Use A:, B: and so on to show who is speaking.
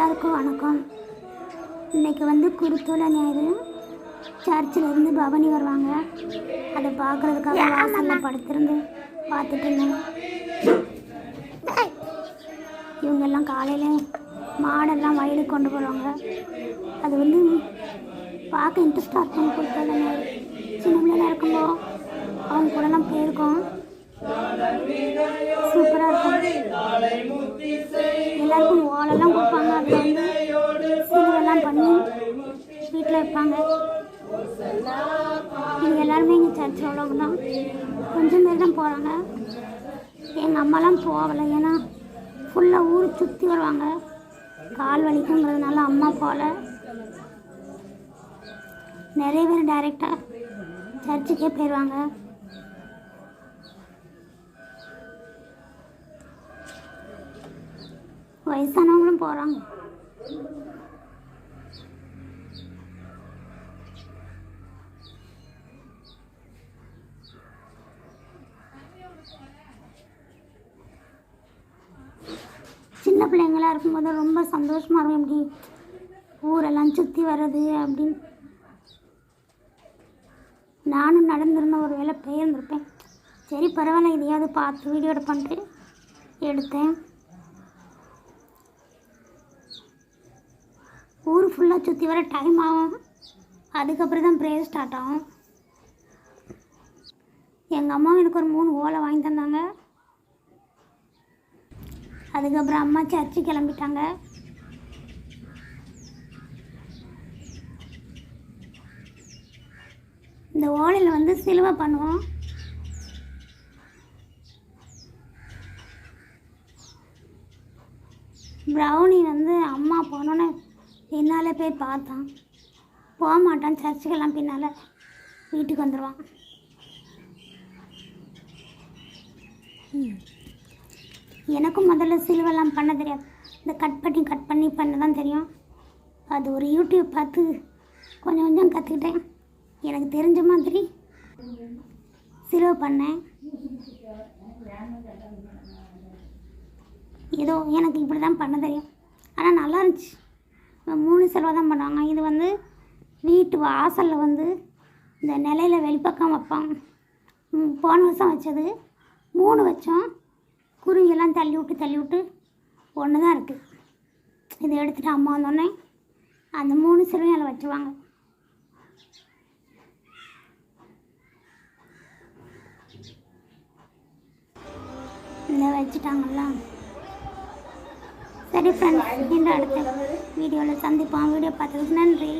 A: எல்லாருக்கும் வணக்கம். இன்னைக்கு வந்து குருத்தோல ஞாயிறு. சர்ச்சில் இருந்து பவனி வருவாங்க. அதை பார்க்கறதுக்காக வாசலில் படுத்திருந்து பார்த்துட்டு இருந்தேன் இவங்க எல்லாம் காலையில் மாடெல்லாம் வயலுக்கு கொண்டு போகிறாங்க அது வந்து பார்க்க இன்ட்ரெஸ்டாக இருக்கும் குருத்தோல ஞாயிறு. சின்ன பிள்ளைலாம் இருக்கும்போது அவங்க கூடலாம் போயிருக்கோம். சூப்பராக இருக்கும். வீட்டில் வைப்பாங்க எங்கள் எல்லாருமே எங்கள் சர்ச் உள்ளவங்க தான். கொஞ்சம் பேர் தான் போகிறாங்க எங்கள் அம்மாலாம் போகலை. ஏன்னா ஃபுல்லாக ஊர் சுற்றி வருவாங்க. கால் வலிக்குங்கிறதுனால அம்மா போகல. நிறைய பேர் டைரெக்டாக சர்ச்சுக்கே போயிடுவாங்க வயசானவங்களும் போகிறாங்க சின்ன பிள்ளைங்களா இருக்கும்போது ரொம்ப சந்தோஷமாக இருக்கும். எப்படி ஊரெல்லாம் சுற்றி வர்றது அப்படின்னு. நானும் நடந்திருந்தேன் ஒரு வேளை போயிருந்திருப்பேன். சரி பரவாயில்ல இதையாவது பார்த்து வீடியோ பண்ணிட்டு எடுத்தேன். ஊர் ஃபுல்லாக சுற்றி வர டைம் ஆகும். அதுக்கப்புறம் தான் ப்ரேயர் ஸ்டார்ட் ஆகும். எங்கள் அம்மா எனக்கு ஒரு மூணு ஓலை வாங்கி தந்தாங்க. அதுக்கப்புறம் அம்மா சர்ச்சு கிளம்பிட்டாங்க. இந்த ஓலையில் வந்து சிலுவை பண்ணுவோம். ப்ரௌனி வந்து அம்மா போனோன்னு பின்னால் போய் பார்த்தான் போக மாட்டான் சர்ச்சுக்கெல்லாம் பின்னால் வீட்டுக்கு வந்துடுவான் எனக்கும் முதல்ல சிலுவெல்லாம் பண்ண தெரியாது. இந்த கட் பண்ணி கட் பண்ணி பண்ண தான் தெரியும். அது ஒரு யூடியூப் பார்த்து கொஞ்சம் கொஞ்சம் கற்றுக்கிட்டேன் எனக்கு தெரிஞ்ச மாதிரி சிலுவை பண்ணேன். ஏதோ எனக்கு இப்படி தான் பண்ண தெரியும். ஆனால் நல்லா இருந்துச்சு. மூணு செலவு தான் பண்ணுவாங்க. இது வந்து வீட்டு வாசலில் வந்து இந்த நிலையில் வெளிப்பக்கம் வைப்பாங்க. போன வருஷம் வச்சது. மூணு வச்சோம். குருவியெல்லாம் தள்ளி விட்டு தள்ளி விட்டு ஒன்று தான் இருக்குது இதை எடுத்துகிட்டு அம்மா வந்தோடனே அந்த மூணு சிறுவையும் அதில் வச்சுருவாங்க. இதை வச்சுட்டாங்கல்ல. சரி ஃப்ரெண்ட்ஸ் இந்த அடுத்த வீடியோவில் சந்திப்போம். வீடியோ பார்த்ததுக்கு நன்றி.